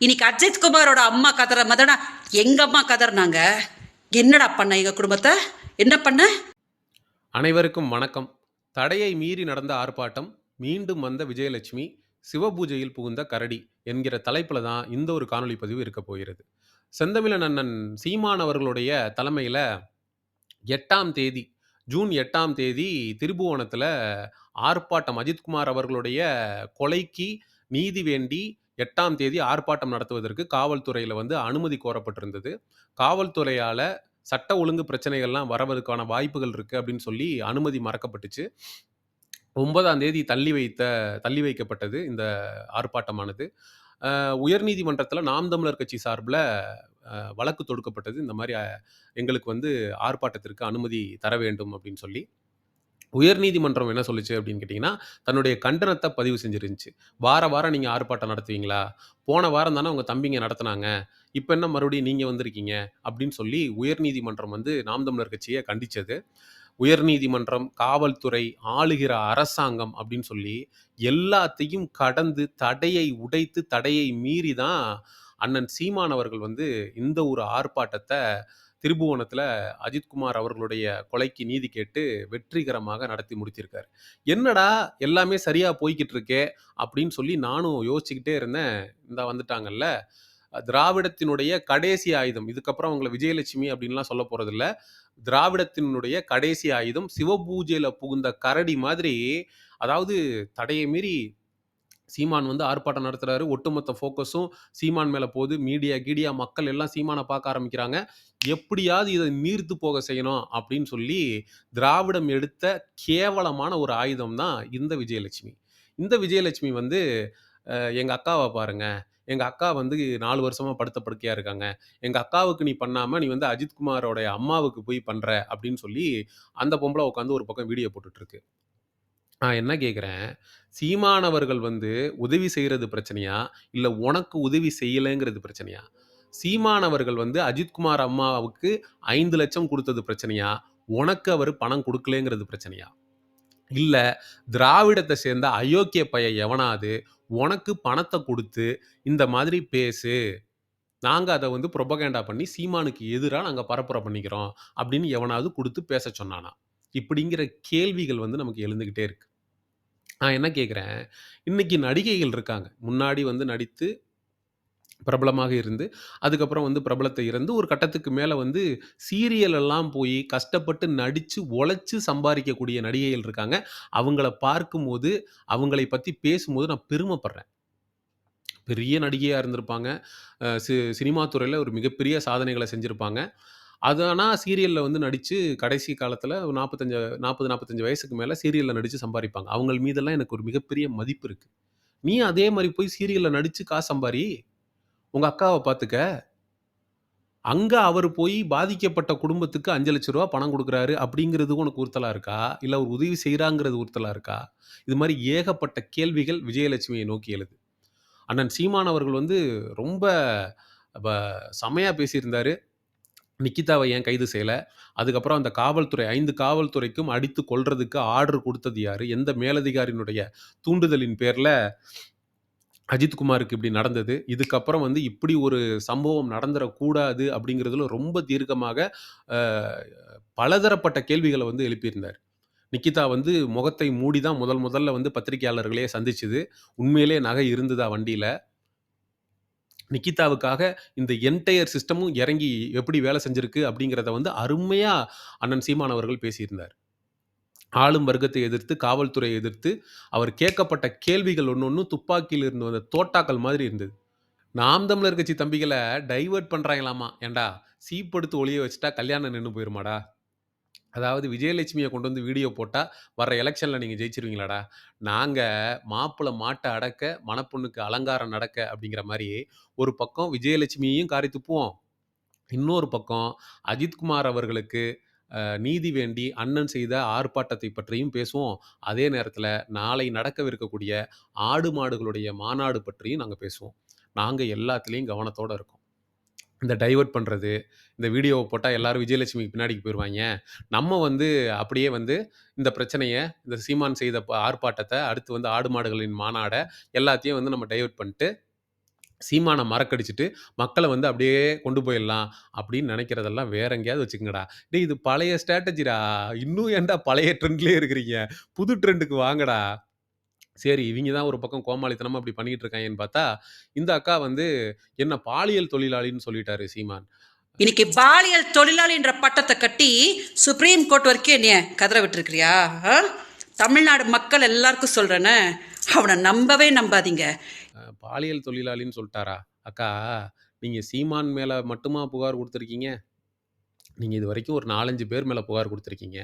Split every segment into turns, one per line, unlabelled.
இன்னைக்கு அஜித் குமாரோட அம்மா கதற மதனா எங்க அம்மா கதறினாங்க? என்னடா பண்ண எங்க குடும்பத்தை? என்ன பண்ண?
அனைவருக்கும் வணக்கம். தடையை மீறி நடந்த ஆர்ப்பாட்டம் மீண்டும் வந்த விஜயலட்சுமி சிவபூஜையில் புகுந்த கரடி என்கிற தலைப்பில் தான் இந்த ஒரு காணொளி பதிவு இருக்க போகிறது. செந்தமிழன் அண்ணன் சீமான் அவர்களுடைய தலைமையில் எட்டாம் தேதி ஜூன் எட்டாம் தேதி திருபுவனத்தில் ஆர்ப்பாட்டம் அஜித்குமார் அவர்களுடைய கொலைக்கு நீதி வேண்டி எட்டாம் தேதி ஆர்ப்பாட்டம் நடத்துவதற்கு காவல்துறையில் வந்து அனுமதி கோரப்பட்டிருந்தது. காவல்துறையால் சட்ட ஒழுங்கு பிரச்சனைகள்லாம் வரவதற்கான வாய்ப்புகள் இருக்குது அப்படின்னு சொல்லி அனுமதி மறக்கப்பட்டுச்சு. ஒன்பதாம் தேதி தள்ளி வைத்த தள்ளி வைக்கப்பட்டது இந்த ஆர்ப்பாட்டமானது. உயர்நீதிமன்றத்தில் நாம் தமிழர் கட்சி சார்பில் வழக்கு தொடுக்கப்பட்டது. இந்த மாதிரி எங்களுக்கு வந்து ஆர்ப்பாட்டத்திற்கு அனுமதி தர வேண்டும் அப்படின்னு சொல்லி. உயர்நீதிமன்றம் என்ன சொல்லுச்சு அப்படின்னு கேட்டிங்கன்னா தன்னுடைய கண்டனத்தை பதிவு செஞ்சிருந்துச்சு. வார வாரம் நீங்கள் ஆர்ப்பாட்டம் நடத்துவீங்களா? போன வாரம் தானே உங்கள் தம்பிங்க நடத்துனாங்க. இப்போ என்ன மறுபடியும் நீங்கள் வந்திருக்கீங்க? அப்படின்னு சொல்லி உயர்நீதிமன்றம் வந்து நாம் தமிழர் கட்சியை கண்டித்தது உயர்நீதிமன்றம் காவல்துறை ஆளுகிற அரசாங்கம் அப்படின்னு சொல்லி எல்லாத்தையும் கடந்து தடையை உடைத்து தடையை மீறி தான் அண்ணன் சீமான் அவர்கள் வந்து இந்த ஒரு ஆர்ப்பாட்டத்தை திருபுவனத்தில் அஜித்குமார் அவர்களுடைய கொலைக்கு நீதி கேட்டு வெற்றிகரமாக நடத்தி முடித்திருக்காரு. என்னடா எல்லாமே சரியாக போய்கிட்டு இருக்கே அப்படின்னு சொல்லி நானும் யோசிச்சுக்கிட்டே இருந்தேன். இந்த வந்துட்டாங்கல்ல. திராவிடத்தினுடைய கடைசி ஆயுதம் இதுக்கப்புறம் அவங்களை விஜயலட்சுமி அப்படின்லாம் சொல்ல போகிறதில்ல திராவிடத்தினுடைய கடைசி ஆயுதம் சிவபூஜையில் புகுந்த கரடி மாதிரி அதாவது தடையை மீறி சீமான் வந்து ஆர்ப்பாட்டம் நடத்துறாரு. ஒட்டுமொத்த ஃபோக்கஸும் சீமான் மேலே போகுது. மீடியா கீடியா மக்கள் எல்லாம் சீமானை பார்க்க ஆரம்பிக்கிறாங்க. எப்படியாவது இதை நீர்த்து போக செய்யணும் அப்படின்னு சொல்லி திராவிடம் எடுத்த கேவலமான ஒரு ஆயுதம் தான் இந்த விஜயலட்சுமி. இந்த விஜயலட்சுமி வந்து எங்கள் அக்காவை பாருங்க. எங்கள் அக்கா வந்து நாலு வருஷமாக படுத்த படுக்கையாக இருக்காங்க. எங்கள் அக்காவுக்கு நீ பண்ணாமல் நீ வந்து அஜித்குமாரோடைய அம்மாவுக்கு போய் பண்ணுற அப்படின்னு சொல்லி அந்த பொம்பளை உட்காந்து ஒரு பக்கம் வீடியோ போட்டுட்ருக்கு நான் என்ன கேட்குறேன்? சீமானவர்கள் வந்து உதவி செய்கிறது பிரச்சனையா? இல்லை உனக்கு உதவி செய்யலைங்கிறது பிரச்சனையா? சீமானவர்கள் வந்து அஜித்குமார் அம்மாவுக்கு ஐந்து லட்சம் கொடுத்தது பிரச்சனையா? உனக்கு அவர் பணம் கொடுக்கலங்கிறது பிரச்சனையா? இல்லை திராவிடத்தை சேர்ந்த அயோக்கிய பைய எவனாவது உனக்கு பணத்தை கொடுத்து இந்த மாதிரி பேசு. நாங்கள் அதை வந்து ப்ரொபகேண்டா பண்ணி சீமானுக்கு எதிராக நாங்கள் பரப்புரை பண்ணிக்கிறோம் அப்படின்னு எவனாவது கொடுத்து பேச சொன்னானா? இப்படிங்கிற கேள்விகள் வந்து நமக்கு எழுந்துக்கிட்டே இருக்கு. நான் என்ன கேட்குறேன்? இன்னைக்கு நடிகைகள் இருக்காங்க. முன்னாடி வந்து நடித்து பிரபலமாக இருந்து அதுக்கப்புறம் வந்து பிரபலத்தை இருந்து ஒரு கட்டத்துக்கு மேலே வந்து சீரியல் எல்லாம் போய் கஷ்டப்பட்டு நடித்து உழைச்சி சம்பாதிக்கக்கூடிய நடிகைகள் இருக்காங்க. அவங்கள பார்க்கும்போது அவங்களை பற்றி பேசும்போது நான் பெருமைப்படுறேன். பெரிய நடிகையாக இருந்திருப்பாங்க. சி சினிமா துறையில் ஒரு மிகப்பெரிய சாதனைகளை செஞ்சுருப்பாங்க. அது ஆனால் சீரியலில் வந்து நடித்து கடைசி காலத்தில் ஒரு நாற்பத்தஞ்சு நாற்பது நாற்பத்தஞ்சு வயசுக்கு மேலே சீரியலில் நடித்து சம்பாதிப்பாங்க அவங்க மீதெல்லாம் எனக்கு ஒரு மிகப்பெரிய மதிப்பு இருக்குது நீ அதே மாதிரி போய் சீரியலில் நடித்து காசு சம்பாரி உங்கள் அக்காவை பார்த்துக்க அங்கே அவர் போய் பாதிக்கப்பட்ட குடும்பத்துக்கு அஞ்சு லட்ச ரூபா பணம் கொடுக்குறாரு அப்படிங்கிறது உனக்கு உறுத்தலாக இருக்கா? இல்லை அவர் உதவி செய்கிறாங்கிறது உறுத்தலாக இருக்கா? இது மாதிரி ஏகப்பட்ட கேள்விகள் விஜயலட்சுமியை நோக்கி எழுது. அண்ணன் சீமான் அவர்கள் வந்து ரொம்ப செமையாக பேசியிருந்தாரு. நிக்கிதாவை ஏன் கைது செய்யலை? அதுக்கப்புறம் அந்த காவல்துறை ஐந்து காவல்துறைக்கும் அடித்து கொள்றதுக்கு ஆர்டர் கொடுத்தது யார்? எந்த மேலதிகாரியினுடைய தூண்டுதலின் பேரில் அஜித்குமாருக்கு இப்படி நடந்தது. இதுக்கப்புறம் வந்து இப்படி ஒரு சம்பவம் நடந்துடக்கூடாது அப்படிங்கிறதுல ரொம்ப தீர்க்கமாக பலதரப்பட்ட கேள்விகளை வந்து எழுப்பியிருந்தார். நிக்கிதா வந்து முகத்தை மூடி தான் முதல் முதல்ல வந்து பத்திரிகையாளர்களே சந்திச்சுது. உண்மையிலே நகை இருந்ததா வண்டியில்? நிக்கிதாவுக்காக இந்த என்டையர் சிஸ்டமும் இறங்கி எப்படி வேலை செஞ்சிருக்கு அப்படிங்கிறத வந்து அருமையாக அண்ணன் சீமான் அவர்கள் பேசியிருந்தார். ஆளும் வர்க்கத்தை எதிர்த்து காவல்துறையை எதிர்த்து அவர் கேட்கப்பட்ட கேள்விகள் ஒன்று ஒன்று துப்பாக்கியில் இருந்து வந்த தோட்டாக்கள் மாதிரி இருந்தது. நாம் தமிழர் கட்சி தம்பிகளை டைவர்ட் பண்ணுறாங்களாமா ஏண்டா? சீப்படுத்து ஒளிய வச்சுட்டா கல்யாணம் நின்று போயிருமாடா? அதாவது விஜயலட்சுமியை கொண்டு வந்து வீடியோ போட்டால் வர எலெக்ஷனில் நீங்கள் ஜெயிச்சிருவீங்களாடா? நாங்கள் மாப்பிள்ளை மாட்டை அடக்க மணப்பொண்ணுக்கு அலங்காரம் நடக்க அப்படிங்கிற மாதிரி ஒரு பக்கம் விஜயலட்சுமியையும் காரி துப்புவோம். இன்னொரு பக்கம் அஜித்குமார் அவர்களுக்கு நீதி வேண்டி அண்ணன் செய்த ஆர்ப்பாட்டத்தை பற்றியும் பேசுவோம். அதே நேரத்தில் நாளை நடக்கவிருக்கக்கூடிய ஆடு மாடுகளுடைய மாநாடு பற்றியும் நாங்கள் பேசுவோம். நாங்கள் எல்லாத்துலேயும் கவனத்தோடு இருக்கோம். இந்த டைவர்ட் பண்ணுறது இந்த வீடியோவை போட்டால் எல்லாரும் விஜயலட்சுமிக்கு பின்னாடிக்கு போயிடுவாங்க நம்ம வந்து அப்படியே வந்து இந்த பிரச்சனையை இந்த சீமான் செய்த ஆர்ப்பாட்டத்தை அடுத்து வந்து ஆடு மாடுகளின் மாநாடை எல்லாத்தையும் வந்து நம்ம டைவர்ட் பண்ணிட்டு சீமானை மறக்கடிச்சிட்டு மக்களை வந்து அப்படியே கொண்டு போயிடலாம் அப்படின்னு நினைக்கிறதெல்லாம் வேற எங்கேயாவது வச்சுக்கங்கடா. டேய் இது பழைய ஸ்ட்ராட்டஜிடா இன்னும் ஏன்டா பழைய ட்ரெண்ட்லேயே இருக்கிறீங்க? புது ட்ரெண்டுக்கு வாங்கடா. சரி இவங்க தான் ஒரு பக்கம் கோமாளித்தனமா அப்படி பண்ணிட்டு இருக்காங்கன்னு பார்த்தா இந்த அக்கா வந்து என்ன பாலியல் தொழிலாளின்னு சொல்லிட்டாரு சீமான்.
இன்னைக்கு பாலியல் தொழிலாளின்ற பட்டத்தை கட்டி சுப்ரீம் கோர்ட் வரைக்கும் என்னைய கதற விட்டுருக்கிறியா? தமிழ்நாடு மக்கள் எல்லாருக்கும் சொல்றேன்னு அவனை நம்பவே நம்பாதீங்க.
பாலியல் தொழிலாளின்னு சொல்லிட்டாரா? அக்கா நீங்கள் சீமான் மேலே மட்டுமா புகார் கொடுத்துருக்கீங்க? நீங்கள் இது வரைக்கும் ஒரு நாலஞ்சு பேர் மேலே புகார் கொடுத்துருக்கீங்க.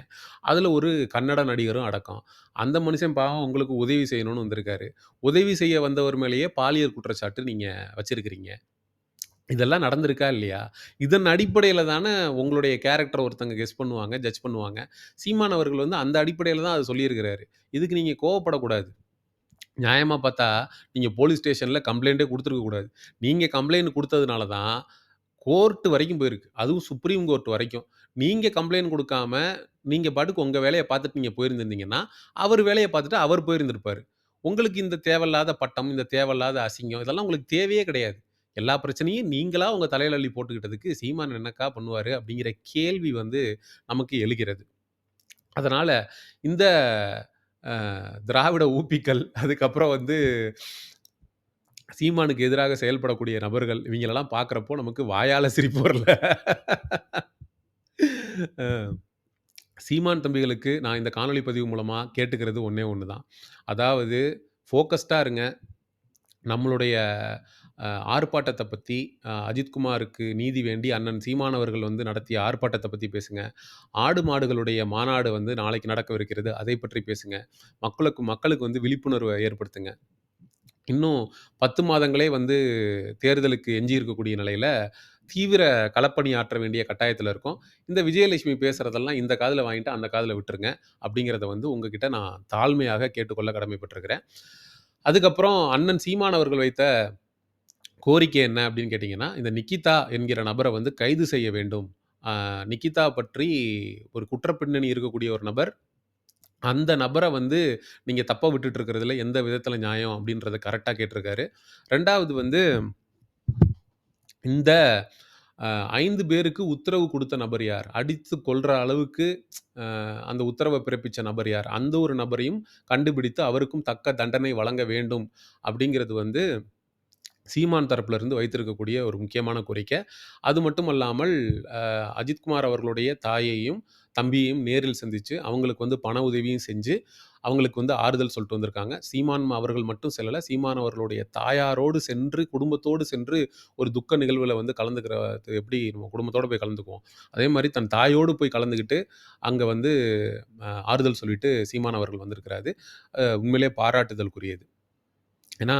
அதில் ஒரு கன்னட நடிகரும் அடக்கம். அந்த மனுஷன் பாவம் உங்களுக்கு உதவி செய்யணும்னு வந்திருக்காரு. உதவி செய்ய வந்தவர் மேலேயே பாலியல் குற்றச்சாட்டு நீங்கள் வச்சிருக்கிறீங்க. இதெல்லாம் நடந்திருக்கா இல்லையா? இதன் அடிப்படையில் தானே உங்களுடைய கேரக்டர் ஒருத்தங்க கெஸ் பண்ணுவாங்க ஜட்ஜ் பண்ணுவாங்க. சீமான் அவர்கள் வந்து அந்த அடிப்படையில் தான் அதை சொல்லியிருக்கிறாரு. இதுக்கு நீங்கள் கோவப்படக்கூடாது. நியாயமாக பார்த்தா நீங்கள் போலீஸ் ஸ்டேஷனில் கம்ப்ளைண்ட்டே கொடுத்துருக்கக்கூடாது. நீங்கள் கம்ப்ளைண்ட் கொடுத்ததுனால தான் கோர்ட்டு வரைக்கும் போயிருக்கு. அதுவும் சுப்ரீம் கோர்ட் வரைக்கும். நீங்கள் கம்ப்ளைண்ட் கொடுக்காம நீங்கள் பாட்டுக்கு உங்கள் வேலையை பார்த்துட்டு நீங்கள் போயிருந்திருந்தீங்கன்னா அவர் வேலையை பார்த்துட்டு அவர் போயிருந்திருப்பார். உங்களுக்கு இந்த தேவையில்லாத பட்டம் இந்த தேவையில்லாத அசிங்கம் இதெல்லாம் உங்களுக்கு தேவையே கிடையாது. எல்லா பிரச்சனையும் நீங்களா உங்கள் தலையில் அள்ளி போட்டுக்கிட்டதுக்கு சீமான் என்னக்கா பண்ணுவார் அப்படிங்கிற கேள்வி வந்து நமக்கு எழுகிறது. அதனால் இந்த திராவிட ஊப்பிக்கல் அதுக்கப்புறம் வந்து சீமானுக்கு எதிராக செயல்படக்கூடிய நபர்கள் இவங்களெல்லாம் பார்க்குறப்போ நமக்கு வாயால் சிரிப்பு வரல. சீமான் தம்பிகளுக்கு நான் இந்த காணொலி பதிவு மூலமாக கேட்டுக்கிறது ஒன்றே ஒன்று தான் அதாவது ஃபோக்கஸ்டாக இருங்க. நம்மளுடைய ஆர்ப்பாட்டத்தை பற்றி அஜித்குமாருக்கு நீதி வேண்டி அண்ணன் சீமானவர்கள் வந்து நடத்திய ஆர்ப்பாட்டத்தை பற்றி பேசுங்க. ஆடு மாடுகளுடைய மாநாடு வந்து நாளைக்கு நடக்கவிருக்கிறது அதை பற்றி பேசுங்க. மக்களுக்கு மக்களுக்கு வந்து விழிப்புணர்வை ஏற்படுத்துங்க. இன்னும் பத்து மாதங்களே வந்து தேர்தலுக்கு எஞ்சி இருக்கக்கூடிய நிலையில் தீவிர களப்பணி ஆற்ற வேண்டிய கட்டாயத்தில் இருக்கோம். இந்த விஜயலட்சுமி பேசுகிறதெல்லாம் இந்த காதில் வாங்கிட்டு அந்த காதில் விட்டுருங்க அப்படிங்கிறத வந்து உங்ககிட்ட நான் தாழ்மையாக கேட்டுக்கொள்ள கடமைப்பட்டிருக்கிறேன். அதுக்கப்புறம் அண்ணன் சீமான் அவர்கள் வைத்த கோரிக்கை என்ன அப்படின்னு கேட்டிங்கன்னா இந்த நிக்கிதா என்கிற நபரை வந்து கைது செய்ய வேண்டும். நிக்கிதா பற்றி ஒரு குற்றப்பின்னணி இருக்கக்கூடிய ஒரு நபர் அந்த நபரை வந்து நீங்கள் தப்பாக விட்டுட்டு இருக்கிறதுல எந்த விதத்தில் நியாயம் அப்படின்றத கரெக்டாக கேட்டிருக்காரு. ரெண்டாவது வந்து இந்த ஐந்து பேருக்கு உத்தரவு கொடுத்த நபர் யார்? அடித்து கொல்ற அளவுக்கு அந்த உத்தரவை பிறப்பித்த நபர் யார்? அந்த ஒரு நபரையும் கண்டுபிடித்து அவருக்கும் தக்க தண்டனை வழங்க வேண்டும் அப்படிங்கிறது வந்து சீமான் தரப்புல இருந்து வைத்திருக்கக்கூடிய ஒரு முக்கியமான கோரிக்கை. அது மட்டும் அல்லாமல் அஜித்குமார் அவர்களுடைய தாயையும் தம்பியையும் நேரில் சந்தித்து அவங்களுக்கு வந்து பண உதவியும் செஞ்சு அவங்களுக்கு வந்து ஆறுதல் சொல்லிட்டு வந்திருக்காங்க. சீமான் அவர்கள் மட்டும் செல்லலை. சீமான் அவர்களுடைய தாயாரோடு சென்று குடும்பத்தோடு சென்று ஒரு துக்க நிகழ்வில் வந்து கலந்துக்கிற எப்படி நம்ம குடும்பத்தோடு போய் கலந்துக்குவோம். அதே மாதிரி தன் தாயோடு போய் கலந்துக்கிட்டு அங்கே வந்து ஆறுதல் சொல்லிட்டு சீமான் அவர்கள் வந்திருக்கிறாரு. அஹ், உண்மையிலே பாராட்டுதலுக்குரியது. ஏன்னா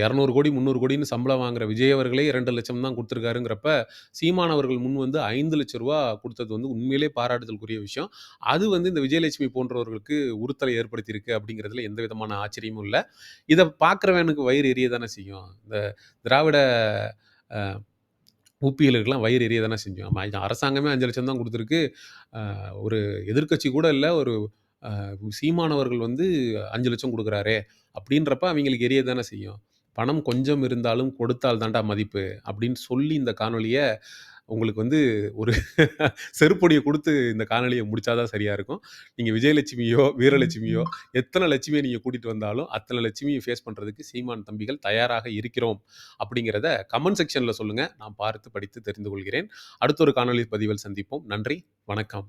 இரநூறு கோடி முந்நூறு கோடின்னு சம்பளம் வாங்குற விஜய் அவர்களே இரண்டு லட்சம் தான் கொடுத்துருக்காருங்கிறப்ப சீமான் அவர்கள் முன் வந்து ஐந்து லட்ச ரூபா கொடுத்தது வந்து உண்மையிலே பாராட்டுதலுக்குரிய விஷயம். அது வந்து இந்த விஜயலட்சுமி போன்றவர்களுக்கு உறுத்தலை ஏற்படுத்தியிருக்கு அப்படிங்கிறதுல எந்த விதமான ஆச்சரியமும் இல்லை. இதை பார்க்குறவனுக்கு வயிறு எரிய தானே செய்யும். இந்த திராவிட அஹ், வயிறு எரிய தானே செஞ்சோம் அரசாங்கமே அஞ்சு லட்சம் தான் கொடுத்துருக்கு. ஒரு எதிர்க்கட்சி கூட இல்லை ஒரு சீமானவர்கள் வந்து அஞ்சு லட்சம் கொடுக்குறாரே. அப்படின்றப்ப அவங்களுக்கு எரிய தானே செய்யும். பணம் கொஞ்சம் இருந்தாலும் கொடுத்தால் தான்டா மதிப்பு அப்படின்னு சொல்லி இந்த காணொலியை உங்களுக்கு வந்து ஒரு செருப்பொடியை கொடுத்து இந்த காணொளியை முடிச்சாதான் சரியா இருக்கும். நீங்கள் விஜயலட்சுமியோ வீரலட்சுமியோ எத்தனை லட்சுமியை நீங்கள் கூட்டிகிட்டு வந்தாலும் அத்தனை லட்சுமியை ஃபேஸ் பண்ணுறதுக்கு சீமான் தம்பிகள் தயாராக இருக்கிறோம் அப்படிங்கிறத கமெண்ட் செக்ஷனில் சொல்லுங்கள் நான் பார்த்து படித்து தெரிந்து கொள்கிறேன். அடுத்த ஒரு காணொளி பதிவில் சந்திப்போம். நன்றி வணக்கம்.